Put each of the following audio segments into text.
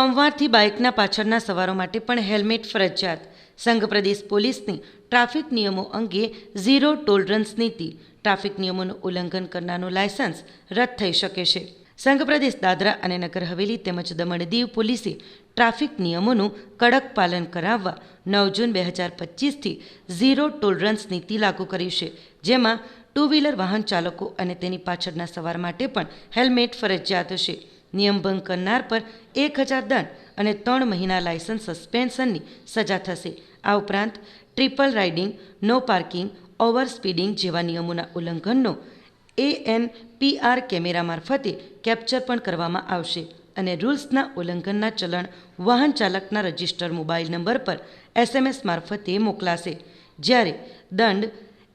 સોમવારથી બાઇકના પાછળના સવારો માટે પણ હેલ્મેટ ફરજિયાત. સંઘ પ્રદેશ પોલીસની ટ્રાફિક નિયમો અંગે ઝીરો ટોલરન્સ નીતિ. ટ્રાફિક નિયમોનું ઉલ્લંઘન કરનારનું લાયસન્સ રદ થઈ શકે છે. સંઘ પ્રદેશ દાદરા અને નગર હવેલી તેમજ દમણ દીવ પોલીસે ટ્રાફિક નિયમોનું કડક પાલન કરાવવા નવ જૂન બે હજાર પચીસથી ઝીરો ટોલરન્સ નીતિ લાગુ કરી છે. જેમાં ટુ વ્હીલર વાહન ચાલકો અને તેની પાછળના સવાર માટે પણ હેલ્મેટ ફરજિયાત હશે નિયમ ભંગ કરનાર પર એક હજાર દંડ અને ત્રણ મહિના લાયસન્સ સસ્પેન્શનની સજા થશે. આ ઉપરાંત triple riding, no parking, over speeding જેવા નિયમોના ઉલ્લંઘનનો એએનપીઆર કેમેરા મારફતે કેપ્ચર પણ કરવામાં આવશે અને રૂલ્સના ઉલ્લંઘનના ચલણ વાહન ચાલકના રજિસ્ટર મોબાઈલ નંબર પર એસએમએસ મારફતે મોકલાશે. જ્યારે દંડ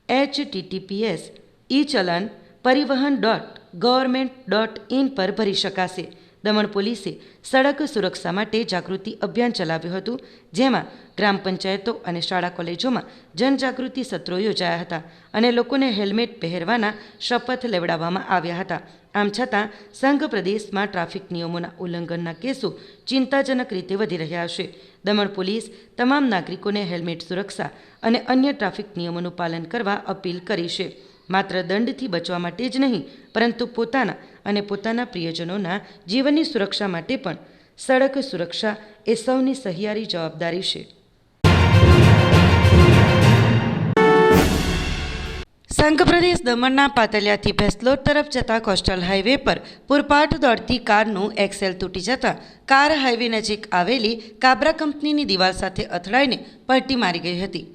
એચટીટીપીએસ ઈ ચલણ પરિવહન ડોટ ગવર્મેન્ટ ડોટ ઇન પર ભરી શકાશે. દમણ પોલીસે સડક સુરક્ષા માટે જાગૃતિ અભિયાન ચલાવ્યું હતું, જેમાં ગ્રામ પંચાયતો અને શાળા કોલેજોમાં જનજાગૃતિ સત્રો યોજાયા હતા અને લોકોને હેલ્મેટ પહેરવાના શપથ લેવડાવવામાં આવ્યા હતા. આમ છતાં, સંઘ પ્રદેશમાં ટ્રાફિક નિયમોના ઉલ્લંઘનના કેસો ચિંતાજનક રીતે વધી રહ્યા છે. દમણ પોલીસ તમામ નાગરિકોને હેલ્મેટ સુરક્ષા અને અન્ય ટ્રાફિક નિયમોનું પાલન કરવા અપીલ કરી છે. માત્ર દંડથી બચવા માટે જ નહીં, પરંતુ પોતાના અને પોતાના પ્રિયજનોના જીવનની સુરક્ષા માટે પણ સડક સુરક્ષા એ સૌની સહિયારી જવાબદારી છે. સંઘ દમણના પાતલિયાથી ભેસલોદ તરફ જતા કોસ્ટલ હાઈવે પર પૂરપાટ દોડતી કારનું એક્સેલ તૂટી જતાં કાર હાઈવે નજીક આવેલી કાબરા કંપનીની દિવાલ સાથે અથડાઈને પલટી મારી ગઈ હતી.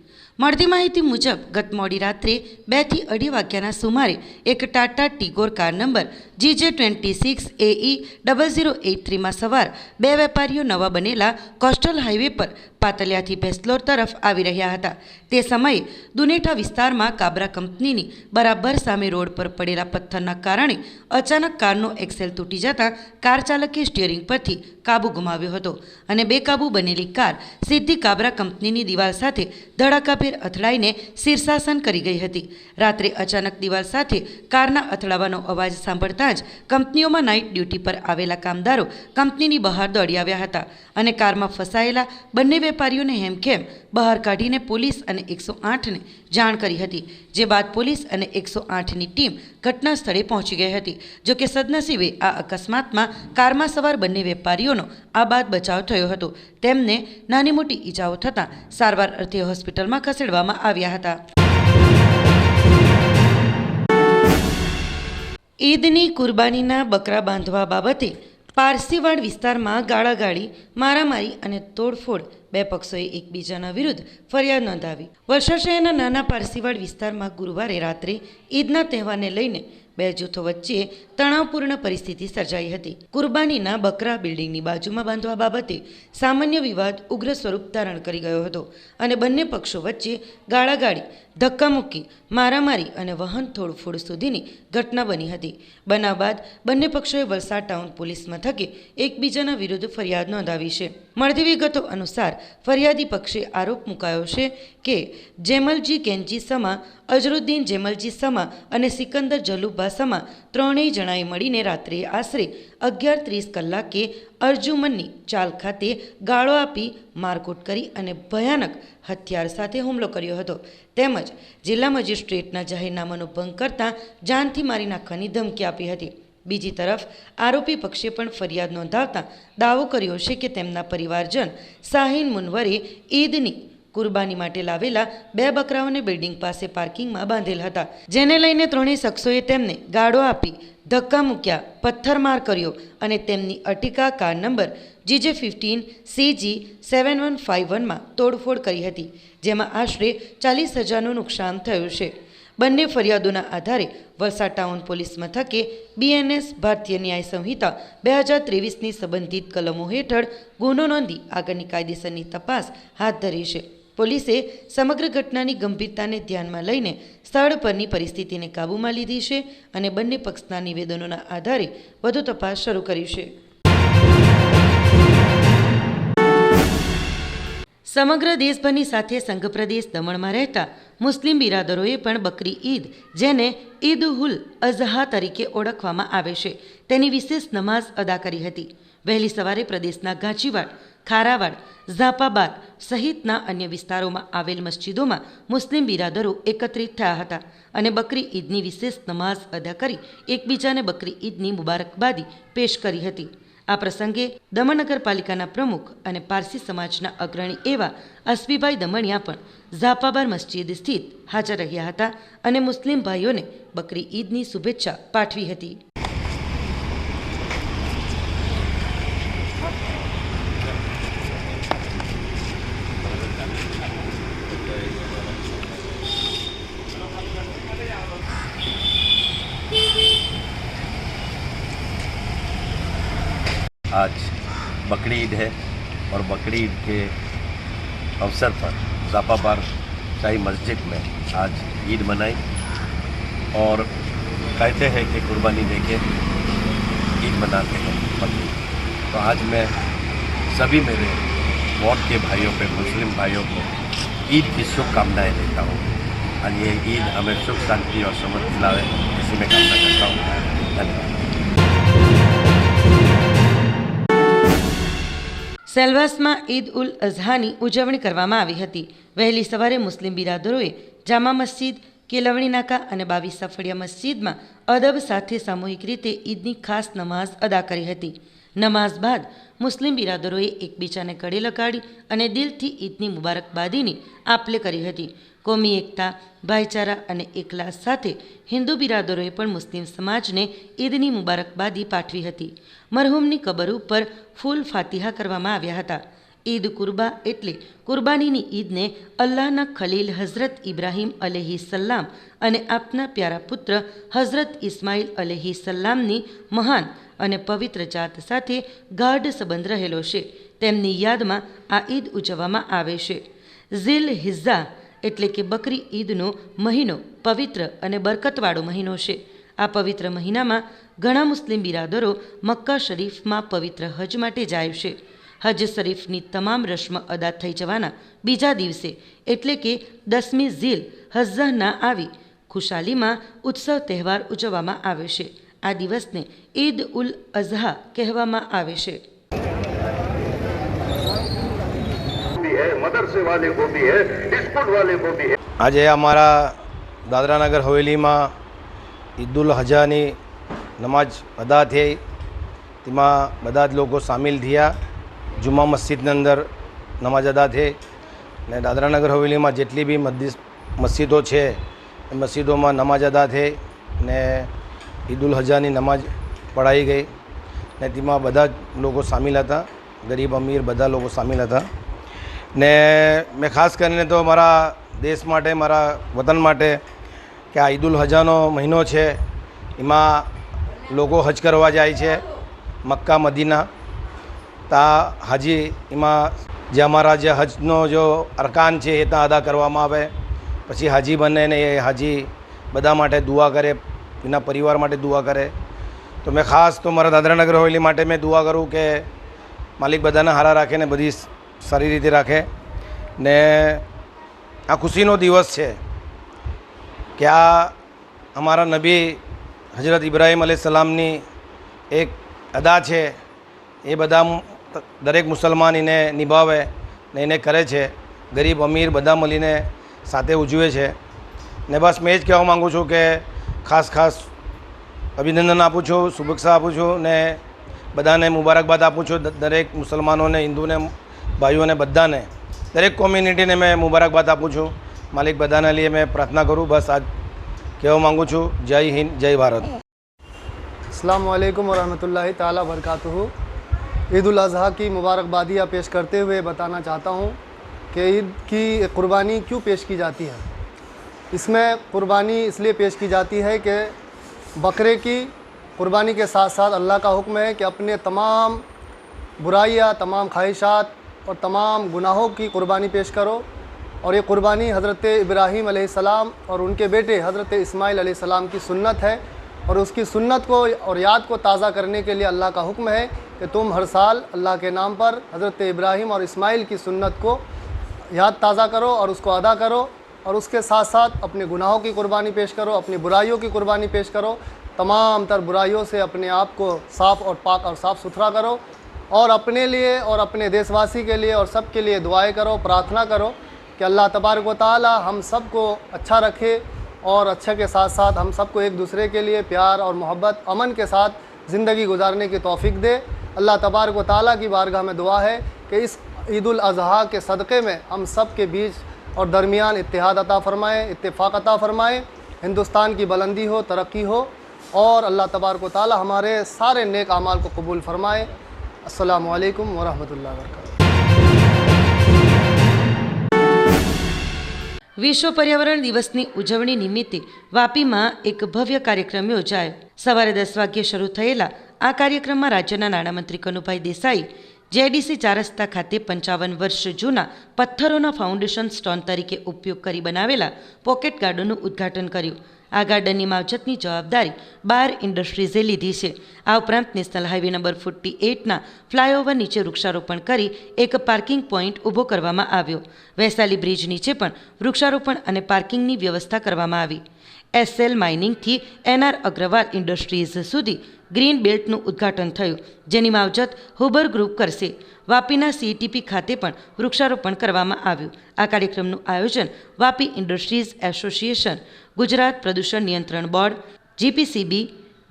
મળતી માહિતી મુજબ ગત મોડી રાત્રે બેથી અઢી વાગ્યાના સુમારે એક Tata Tigor car number GJ twenty six AE double zero eight થ્રીમાં સવાર બે વેપારીઓ નવા બનેલા કોસ્ટલ હાઈવે પર પાતલિયાથી ભેસ્લોર તરફ આવી રહ્યા હતા. તે સમયે દુનેઠા વિસ્તારમાં કાબરા કંપનીની બરાબર સામે રોડ પર પડેલા પથ્થરના કારણે અચાનક કારનો એક્સેલ તૂટી જતાં કાર ચાલકે સ્ટિયરિંગ પરથી કાબુ ગુમાવ્યો હતો અને બેકાબુ બનેલી કાર સીધી કાબરા કંપનીની દિવાલ સાથે ધડાકાભેર અથડાઈને શીર્ષાસન કરી ગઈ હતી. રાત્રે અચાનક દિવાલ સાથે કારના અથડાવાનો અવાજ સાંભળતા જ કંપનીઓમાં નાઇટ ડ્યુટી પર આવેલા કામદારો કંપનીની બહાર દોડી આવ્યા હતા અને કારમાં ફસાયેલા બંને વેપારીઓને હેમખેમ બહાર કાઢીને પોલીસ અને એકસો આઠને જાણ કરી હતી, જે બાદ પોલીસ અને એકસો આઠની ટીમ ઘટના સ્થળે પહોંચી ગઈ હતી. જોકે સદનસીબે આ અકસ્માતમાં કારમાં સવાર બંને વેપારીઓનો આ બાદ બચાવ થયો હતો. તેમને નાની મોટી ઈજાઓ થતાં સારવાર અર્થે હોસ્પિટલમાં ખસેડવામાં આવ્યા હતા. ઈદની કુરબાનીના બકરા બાંધવા બાબતે પારસીવાડ વિસ્તારમાં ગાળાગાળી, મારામારી અને તોડફોડ બે પક્ષોએ એકબીજાના વિરુદ્ધ ફરિયાદ નોંધાવી. વલસાડ શહેરના નાના પારસીવાડ વિસ્તારમાં ગુરુવારે રાત્રે ઈદના તહેવારને લઈને બે જૂથો વચ્ચે તણાવપૂર્ણ પરિસ્થિતિ સર્જાઈ હતી. કુરબાનીના બકરા બિલ્ડિંગની બાજુમાં બાંધવા બાબતે સામાન્ય વિવાદ ઉગ્ર સ્વરૂપ ધારણ કરી ગયો હતો અને બંને પક્ષો વચ્ચે ગાળાગાળી ધક્કામુક્કી, મારામારી અને વહન તોડફોડ સુધીની ઘટના બની હતી. બનાવ બાદ બંને પક્ષોએ વલસાડ ટાઉન પોલીસ મથકે એકબીજાના વિરુદ્ધ ફરિયાદ નોંધાવી છે. મળતી વિગતો અનુસાર, ફરિયાદી પક્ષે આરોપ મુકાયો છે કે જેમલજી કેનજી સમા અઝરુદ્દીન જેમલજી સમા અને સિકંદર જલુબા સમા ત્રણેય જણાએ મળીને રાત્રે આશરે અગિયાર ત્રીસ કલાકે અર્જુમનની ચાલ ખાતે ગાળો આપી મારકૂટ કરી અને ભયાનક હથિયાર સાથે હુમલો કર્યો હતો. તેમજ જિલ્લા મેજિસ્ટ્રેટના જાહેરનામાનો ભંગ કરતાં જાનથી મારી નાખવાની ધમકી આપી હતી. બીજી તરફ, આરોપી પક્ષે પણ ફરિયાદ નોંધાવતા દાવો કર્યો છે કે તેમના પરિવારજન શાહીન મુનવરે ઈદની કુરબાની માટે લાવેલા બે બકરાઓને બિલ્ડિંગ પાસે પાર્કિંગમાં બાંધેલ હતા. જેને લઈને ત્રણેય શખ્સોએ તેમને ગાળો આપી ધક્કા મૂક્યા પથ્થરમાર કર્યો અને તેમની અટિકા car number GJ fifteen CG seven one five વનમાં તોડફોડ કરી હતી, જેમાં આશરે ચાલીસ હજારનું નુકસાન થયું છે. બંને ફરિયાદોના આધારે વલસાડ ટાઉન પોલીસ મથકે બીએનએસ ભારતીય ન્યાય સંહિતા બે હજાર ત્રેવીસની સંબંધિત કલમો હેઠળ ગુનો નોંધી આગળની કાયદેસરની તપાસ હાથ ધરી છે. પોલીસે સમગ્ર ઘટનાની ગંભીરતાને ધ્યાનમાં લઈને સ્થળ પરની પરિસ્થિતિને કાબૂમાં લીધી છે અને બંને પક્ષના નિવેદનોના આધારે વધુ તપાસ શરૂ કરી છે. સમગ્ર દેશભરની સાથે સંઘ પ્રદેશ દમણમાં રહેતા મુસ્લિમ બિરાદરોએ પણ બકરી ઈદ, જેને ઈદ ઉલ અઝહા તરીકે ઓળખવામાં આવે છે, તેની વિશેષ નમાઝ અદા કરી હતી. વહેલી સવારે પ્રદેશના ગાંચીવાડ ખારાવાડ, ઝાપાબાદ સહિતના અન્ય વિસ્તારોમાં આવેલ મસ્જિદોમાં મુસ્લિમ બિરાદરો એકત્રિત થયા હતા અને બકરી ઈદની વિશેષ નમાઝ અદા કરી એકબીજાને બકરી ઈદની મુબારકબાદી પેશ કરી હતી. આ પ્રસંગે દમણ નગરપાલિકાના પ્રમુખ અને પારસી સમાજના અગ્રણી એવા અસ્મીભાઈ દમણિયા પણ ઝાપાબાર મસ્જિદ સ્થિત હાજર રહ્યા હતા અને મુસ્લિમ ભાઈઓને બકરી ઈદની શુભેચ્છા પાઠવી હતી. ईद है और बकरी ईद के अवसर पर जापाबार शाही मस्जिद में आज ईद मनाई और कहते हैं कि कुर्बानी देके ईद मनाते हैं बकरी। तो आज मैं सभी मेरे वोट के भाइयों पे, मुस्लिम भाइयों को ईद की शुभकामनाएँ देता हूँ। और ये ईद हमें सुख शांति और समृद्धि दिलावे इसी में कामना करता हूँ। धन्यवाद। સેલવાસમાં ઈદ ઉલ અઝહાની ઉજવણી કરવામાં આવી હતી. વહેલી સવારે મુસ્લિમ બિરાદરોએ જામા મસ્જિદ કેલવણી નાકા અને બાવીસ સફળિયા મસ્જિદમાં અદબ સાથે સામૂહિક રીતે ઈદની ખાસ નમાઝ અદા કરી હતી. નમાઝ બાદ મુસ્લિમ બિરાદરોએ એકબીજાને ગળે લગાડી અને દિલથી ઈદની મુબારકબાદીની આપલે કરી હતી. કોમી એકતા, ભાઈચારા અને એકલાસ સાથે હિન્દુ બિરાદરોએ પણ મુસ્લિમ સમાજને ઈદની મુબારકબાદી પાઠવી હતી. મરહુમની કબર ઉપર ફૂલ ફાતિહા કરવામાં આવ્યા હતા. ઈદ કુરબા એટલે કુરબાનીની ઈદને અલ્લાહના ખલીલ હઝરત ઇબ્રાહીમ અલેહી સલ્લામ અને આપના પ્યારા પુત્ર હઝરત ઇસ્માઇલ અલેહી સલ્લામની મહાન અને પવિત્ર જાત સાથે ગાઢ સંબંધ રહેલો છે. તેમની યાદમાં આ ઈદ ઉજવવામાં આવે છે. ઝીલ હિઝા એટલે કે બકરી ઈદનો મહિનો પવિત્ર અને બરકતવાળો મહિનો છે. આ પવિત્ર મહિનામાં ઘણા મુસ્લિમ બિરાદરો મક્કા શરીફમાં પવિત્ર હજ માટે જાય છે. હજ શરીફની તમામ રસ્મ અદા થઈ જવાના બીજા દિવસે એટલે કે દસમી ઝીલ હઝ્ઝાના આવી ખુશાલીમાં ઉત્સવ તહેવાર ઉજવવામાં આવે છે. આ દિવસને ઈદ ઉલ અઝહા કહેવામાં આવે છે. આજે અમારા દાદરાનગર હવેલીમાં ઈદુલ હજાની નમાજ અદા થઈ. તેમાં બધા જ લોકો સામેલ થયા. જુમા મસ્જિદની અંદર નમાજ અદા થઈ. ને દાદરાનગર હવેલીમાં જેટલી બી મસ્જિદો છે એ મસ્જિદોમાં નમાજ અદા થઈ. ને ઈદુલ હજાની નમાજ પઢાઈ ગઈ ને તેમાં બધા જ લોકો સામેલ હતા. ગરીબ અમીર બધા લોકો સામેલ હતા. ને મેં ખાસ કરીને તો મારા દેશ માટે, મારા વતન માટે કે આ ઈદુલ હજાનો મહિનો છે, એમાં લોકો હજ કરવા જાય છે, મક્કા, મદીના. તા હાજી એમાં જે અમારા જે હજનો જો અરકાન છે એ ત્યાં અદા કરવામાં આવે. પછી હાજી બને ને એ હાજી બધા માટે દુઆ કરે એના પરિવાર માટે દુઆ કરે. તો મેં ખાસ તો મારા દાદરાનગર હવેલી માટે મેં દુઆ કરું કે માલિક બધાને હારા રાખે ને બધી સારી રીતે રાખે. ને આ ખુશીનો દિવસ છે કે આ અમારા નબી હજરત ઇબ્રાહીમ સલામની એક અદા છે. એ બધા દરેક મુસલમાન એને નિભાવે ને એને કરે છે. ગરીબ અમીર બધા મળીને સાથે ઉજવે છે. ને બસ મેં જ કહેવા માગું છું કે ખાસ ખાસ અભિનંદન આપું છું શુભેચ્છા આપું છું ને બધાને મુબારકબાદ આપું છું દ- દરેક મુસલમાનોને હિન્દુને ભાઈઓને બધાને દરેક કોમ્યુનિટીને મેં મુબારકબાદ આપું છું માલિક બધાના લીએ મેં પ્રાર્થના કરું બસ આજ કહેવા માગું છું જય હિન્દ જય ભારત अस्सलाम वालेकुम वरहमतुल्लाहि ताला बरकातुहू ईद उल अज़हा की मुबारकबादियाँ पेश करते हुए बताना चाहता हूँ कि ईद की कुर्बानी क्यों पेश की जाती है इसमें कुर्बानी इसलिए पेश की जाती है कि बकरे की कुर्बानी के साथ साथ अल्लाह का हुक्म है कि अपने तमाम बुराइयाँ, तमाम ख्वाहिशात और तमाम गुनाहों की कुर्बानी पेश करो। और ये कुर्बानी हज़रत इब्राहीम अलैहिस्सलाम और उनके बेटे हज़रत इस्माइल अलैहिस्सलाम की सुन्नत है। और उसकी सुन्नत को और याद को ताज़ा करने के लिए अल्लाह का हुक्म है कि तुम हर साल अल्लाह के नाम पर हज़रत इब्राहीम और इस्माइल की सुन्नत को याद ताज़ा करो और उसको अदा करो। और उसके साथ साथ अपने गुनाहों की कुर्बानी पेश करो, अपनी बुराइयों की कुर्बानी पेश करो। तमाम तर बुराइयों से अपने आप को साफ़ और पाक और साफ़ सुथरा करो और अपने लिए और अपने देशवासी के लिए और सब के लिए दुआएँ करो, प्रार्थना करो कि अल्लाह तबारक व ताली हम सबको अच्छा रखे और अच्छे के साथ साथ हम सबको एक दूसरे के लिए प्यार और मोहब्बत, अमन के साथ ज़िंदगी गुजारने की तौफीक दे। अल्लाह तबारक व ताली की बारगाह में दुआ है कि इस ईद अज़हा के सदक़े में हम सब के बीच और दरमियान इत्तेहाद अता फ़रमाएँ इत्तेफाक अता फ़रमाएँ हिंदुस्तान की बुलंदी हो तरक्की हो और अल्लाह तबारक व ताली हमारे सारे नेक अमाल को कबूल फ़रमाए अस्सलाम वालेकुम वरहमतुल्लाहि वबरकातुहू વિશ્વ પર્યાવરણ દિવસની ઉજવણી નિમિત્તે વાપીમાં એક ભવ્ય કાર્યક્રમ યોજાયો સવારે દસ વાગ્યે શરૂ થયેલા આ કાર્યક્રમમાં રાજ્યના નાણામંત્રી કનુભાઈ દેસાઈ જેડીસી ચાર રસ્તા ખાતે પંચાવન વર્ષ જૂના પથ્થરોના ફાઉન્ડેશન સ્ટોન તરીકે ઉપયોગ કરી બનાવેલા પોકેટ ગાર્ડનનું ઉદ્ઘાટન કર્યું. આ ગાર્ડનની માવજતની જવાબદારી બાર ઇન્ડસ્ટ્રીઝે લીધી છે. આ ઉપરાંત નેશનલ હાઈવે નંબર ફોર્ટી એઇટના ફ્લાયઓવર નીચે વૃક્ષારોપણ કરી એક પાર્કિંગ પોઈન્ટ ઊભો કરવામાં આવ્યો. વૈશાલી બ્રિજ નીચે પણ વૃક્ષારોપણ અને પાર્કિંગની વ્યવસ્થા કરવામાં આવી. એસએલ માઇનિંગથી એનઆર અગ્રવાલ ઇન્ડસ્ટ્રીઝ સુધી ગ્રીન બેલ્ટનું ઉદ્ઘાટન થયું, જેની માવજત હુબર ગ્રુપ કરશે. વાપીના સીટીપી ખાતે પણ વૃક્ષારોપણ કરવામાં આવ્યું. આ કાર્યક્રમનું આયોજન વાપી ઇન્ડસ્ટ્રીઝ એસોસિએશન ગુજરાત પ્રદૂષણ નિયંત્રણ board, GPCB,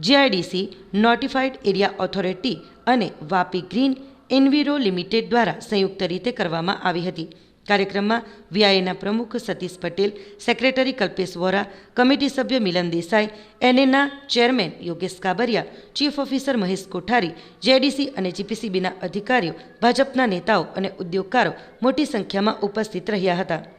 GIDC, notified area authority અને વાપી ગ્રીન એન્વિરો લિમિટેડ દ્વારા સંયુક્ત રીતે કરવામાં આવી હતી. કાર્યક્રમમાં વીઆઈએના પ્રમુખ સતીશ પટેલ, સેક્રેટરી કલ્પેશ વોરા, કમિટી સભ્ય Milan Desai, એનએના chairman Yogesh Kabariya, chief officer Mahesh Kothari, JDC અને જીપીસીબીના અધિકારીઓ, ભાજપના નેતાઓ અને ઉદ્યોગકારો મોટી સંખ્યામાં ઉપસ્થિત રહ્યા હતા.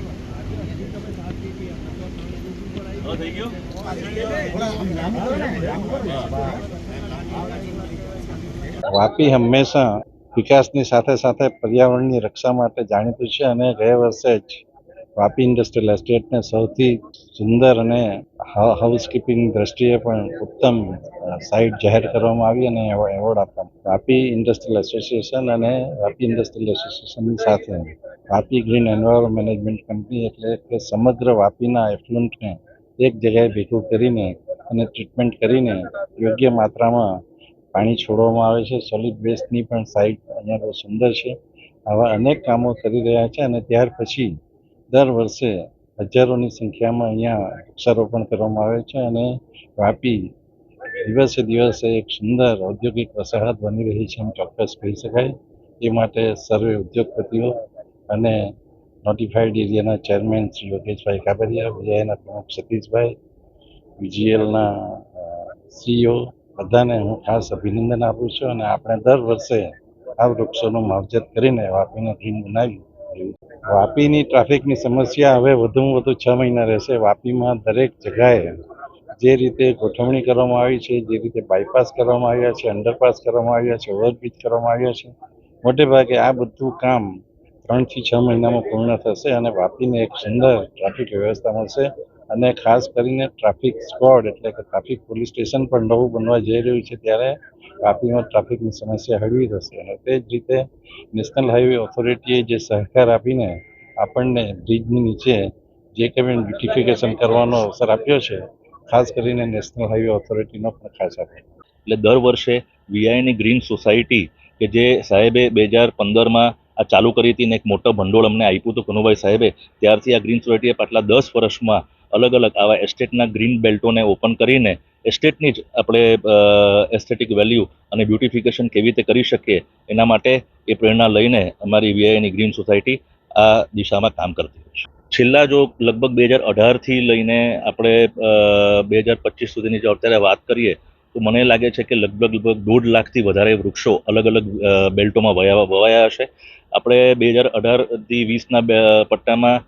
વાપી હંમેશા વિકાસની સાથે સાથે પર્યાવરણની રક્ષા માટે જાણીતું છે અને ગયા વર્ષે જ વાપી ઇન્ડસ્ટ્રીયલ એસ્ટેટને સૌથી સુંદર અને હાઉસકીપિંગ દ્રષ્ટિએ પણ ઉત્તમ સાઇટ જાહેર કરવામાં આવી અને એવોર્ડ આપવામાં વાપી ઇન્ડસ્ટ્રીયલ એસોસિએશન અને વાપી ઇન્ડસ્ટ્રીયલ એસોસિએશનની સાથે Vapi green environment management company એટલે કે સમગ્ર વાપીના એફ્લુન્ટને એક જગ્યાએ ભેગું કરીને અને ટ્રીટમેન્ટ કરીને યોગ્ય માત્રામાં પાણી છોડવામાં આવે છે. સોલિડ વેસ્ટની પણ સાઇટ અહીંયા બહુ સુંદર છે. આવા અનેક કામો કરી રહ્યા છે અને ત્યાર પછી દર વર્ષે હજારોની સંખ્યામાં અહીંયા વૃક્ષારોપણ કરવામાં આવે છે અને વાપી દિવસે દિવસે એક સુંદર ઔદ્યોગિક વસાહત બની રહી છે એમ ચોક્કસ કહી શકાય. એ માટે સર્વે ઉદ્યોગપતિઓ અને નોટિફાઈડ એરિયાના ચેરમેન શ્રી યોગેશભાઈ કાબરિયા વીઆઈના પ્રમુખ સતીશભાઈ વીજીએલના સીઈઓ બધાને હું ખાસ અભિનંદન આપું છું અને આપણે દર વર્ષે આ વૃક્ષોનું માવજત કરીને વાપીને થીમ બનાવી વાપીની ટ્રાફિકની સમસ્યા હવે વધુમાં વધુ છ મહિના રહેશે. વાપીમાં દરેક જગાએ જે રીતે ગોઠવણી કરવામાં આવી છે, જે રીતે બાયપાસ કરવામાં આવ્યા છે અંડરપાસ કરવામાં આવ્યા છે ઓવરબ્રિજ કરવામાં આવ્યા છે, મોટે ભાગે આ બધું કામ ત્રણથી છ મહિનામાં પૂર્ણ થશે અને વાપીને એક સુંદર ટ્રાફિક વ્યવસ્થા મળશે અને ખાસ કરીને ટ્રાફિક સ્ક્વોડ એટલે કે ટ્રાફિક પોલીસ સ્ટેશન પણ નવું બનવા જઈ રહ્યું છે ત્યારે વાપીમાં ટ્રાફિકની સમસ્યા હળવી થશે. અને તે જ રીતે નેશનલ હાઈવે ઓથોરિટીએ જે સહકાર આપીને આપણને બ્રિજની નીચે જે પણ બ્યુટિફિકેશન કરવાનો અવસર આપ્યો છે, ખાસ કરીને નેશનલ હાઈવે ઓથોરિટીનો પણ ખાસ આભાર. એટલે દર વર્ષે વીઆઈની ગ્રીન સોસાયટી કે જે સાહેબે બે હજાર પંદરમાં આ ચાલુ કરી હતી ને એક મોટો ભંડોળ અમને આપ્યું હતું કનુભાઈ સાહેબે. ત્યારથી આ ગ્રીન સોસાયટીએ પાછલા દસ વર્ષમાં અલગ અલગ આવા એસ્ટેટના ગ્રીન બેલ્ટોને ઓપન કરીને એસ્ટેટની જ આપણે એસ્થેટિક વેલ્યુ અને બ્યુટિફિકેશન કેવી રીતે કરી શકીએ એના માટે એ પ્રેરણા લઈને અમારી વીઆઈની ગ્રીન સોસાયટી આ દિશામાં કામ કરતી છે. છેલ્લા જો લગભગ બે હજાર અઢારથી લઈને આપણે બે હજાર પચીસ સુધીની જો અત્યારે વાત કરીએ તો મને લાગે છે કે લગભગ લગભગ દોઢ લાખથી વધારે વૃક્ષો અલગ અલગ બેલ્ટોમાં વયા, વવાયા હશે. આપણે બે હજાર અઢારથી વીસના પટ્ટામાં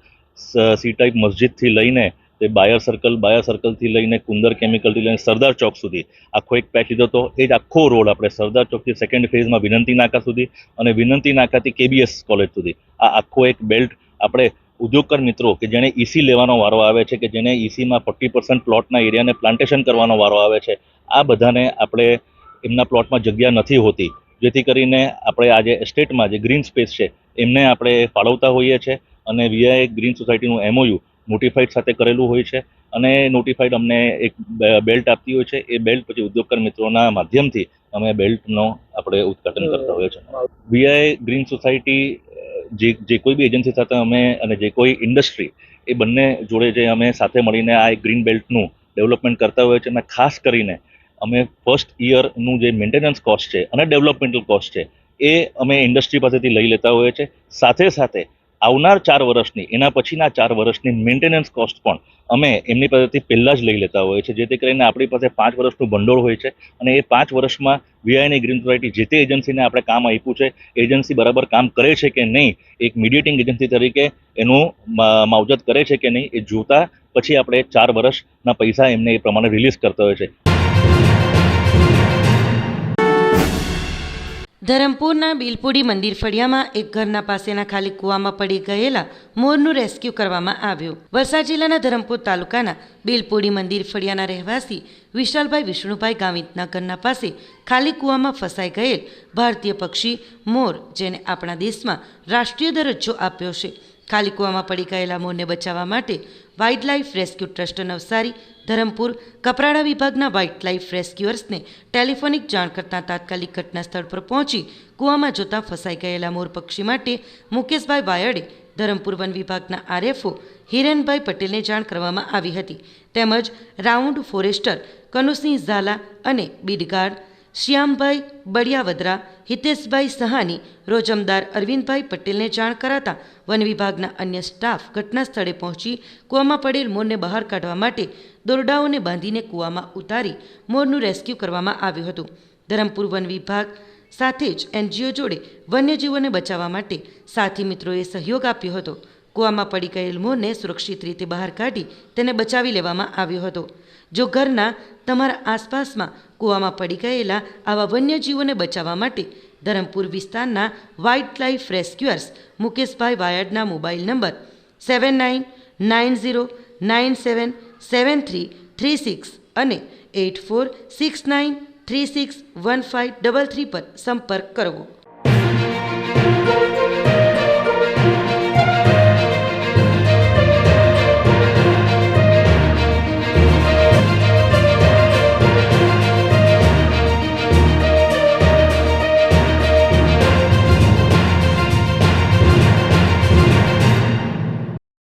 સી ટાઈપ મસ્જિદથી લઈને તે બાયર સર્કલ, બાયર સર્કલથી લઈને કુંદર કેમિકલથી લઈને સરદાર ચોક સુધી આખો એક પેચ લીધો હતો. એ જ આખો રોડ આપણે સરદાર ચોકથી સેકન્ડ ફેઝમાં વિનંતી નાકા સુધી અને વિનંતી નાકાથી કેબીએસ કોલેજ સુધી આ આખો એક બેલ્ટ આપણે ઉદ્યોગકાર મિત્રો કે જેણે ઈસી લેવાનો વારો આવે છે કે જેને ઈસીમાં ફોર્ટી પર્સન્ટ પ્લોટના એરિયાને પ્લાન્ટેશન કરવાનો વારો આવે છે આ બધાને આપણે એમના પ્લોટમાં જગ્યા નથી હોતી. જેથી કરીને આપણે આજે એસ્ટેટમાં જે ગ્રીન સ્પેસ છે એમને આપણે ફાળવતા હોઈએ છીએ અને વીઆઈ ગ્રીન સોસાયટીનું એમઓયુ નોટિફાઈડ સાથે કરેલું હોય છે અને નોટિફાઈડ અમને એક બેલ્ટ આપતી હોય છે. એ બેલ્ટ પછી ઉદ્યોગકાર મિત્રોના માધ્યમથી અમે બેલ્ટનો આપણે ઉદઘાટન કરતા હોઈએ છીએ. વીઆઈ ગ્રીન સોસાયટી જે જે કોઈ બી એજન્સી સાથે અમે અને જે કોઈ ઇન્ડસ્ટ્રી એ બંને જોડે જે અમે સાથે મળીને આ એક ગ્રીન બેલ્ટનું ડેવલપમેન્ટ કરતા હોઈએ છીએ અને ખાસ કરીને અમે ફર્સ્ટ ઇયરનું જે મેન્ટેનન્સ કોસ્ટ છે અને ડેવલપમેન્ટલ કોસ્ટ છે એ અમે ઇન્ડસ્ટ્રી પાસેથી લઈ લેતા હોઈએ છીએ. સાથે સાથે આવનાર ચાર વર્ષની, એના પછીના ચાર વર્ષની મેન્ટેનન્સ કોસ્ટ પણ અમે એમની પાસેથી પહેલાં જ લઈ લેતા હોઈએ છીએ, જેથી કરીને આપણી પાસે પાંચ વર્ષનું ભંડોળ હોય છે અને એ પાંચ વર્ષમાં વીઆઈની ગ્રીન સોસાયટી જે તે એજન્સીને આપણે કામ આપ્યું છે, એજન્સી બરાબર કામ કરે છે કે નહીં, એક મીડિયેટિંગ એજન્સી તરીકે એનું માવજત કરે છે કે નહીં, એ જોતા પછી આપણે ચાર વર્ષના પૈસા એમને એ પ્રમાણે રિલીઝ કરતા હોય છે. ધરમપુરના બિલપુડી મંદિર ફળિયામાં એક ઘરના પાસેના ખાલી કૂવામાં પડી ગયેલા મોરનું રેસ્ક્યુ કરવામાં આવ્યું. વલસાડ જિલ્લાના ધરમપુર તાલુકાના બિલપુડી મંદિર ફળિયાના રહેવાસી વિશાલભાઈ વિષ્ણુભાઈ ગામિતના ઘરના પાસે ખાલી કૂવામાં ફસાઈ ગયેલ ભારતીય પક્ષી મોર, જેને આપણા દેશમાં રાષ્ટ્રીય દરજ્જો આપ્યો છે. ખાલી કૂવામાં પડી ગયેલા મોરને બચાવવા માટે wildlife rescue trust Navsari, Dharampur, Kaprada વિભાગના વાઇલ્ડ લાઇફ રેસ્ક્યુઅર્સને ટેલિફોનિક જાણ કરતાં તાત્કાલિક ઘટના સ્થળ પર પહોંચી કૂવામાં જોતા ફસાઈ ગયેલા મોર પક્ષી માટે મુકેશભાઈ વાયડે, ધરમપુર વન વિભાગના આરએફઓ હિરેનભાઈ પટેલને જાણ કરવામાં આવી હતી. તેમજ રાઉન્ડ ફોરેસ્ટર કનુસિંહ ઝાલા અને બીડગાર્ડ શ્યામભાઈ બળિયાવદરા, હિતેશભાઈ સહાની, રોજમદાર અરવિંદભાઈ પટેલને જાણ કરાતા વન વિભાગના અન્ય સ્ટાફ ઘટના સ્થળે પહોંચી કૂવામાં પડેલ મોરને બહાર કાઢવા માટે દોરડાઓને બાંધીને કૂવામાં ઉતારી મોરનું રેસ્ક્યુ કરવામાં આવ્યું હતું. ધરમપુર વન વિભાગ સાથે જ એનજીઓ જોડે વન્યજીવોને બચાવવા માટે સાથી મિત્રોએ સહયોગ આપ્યો હતો. કૂવામાં પડી ગયેલ મોરને સુરક્ષિત રીતે બહાર કાઢી તેને બચાવી લેવામાં આવ્યો હતો. જો ઘરના તમારા આસપાસમાં કૂવામાં પડી ગયેલા આવા વન્યજીવોને બચાવવા માટે ધરમપુર વિસ્તારના wild life rescuers Mukeshbhai વાયડના mobile number seven nine nine zero nine seven seven three three six અને eight four six nine three six one five double three પર સંપર્ક કરવો.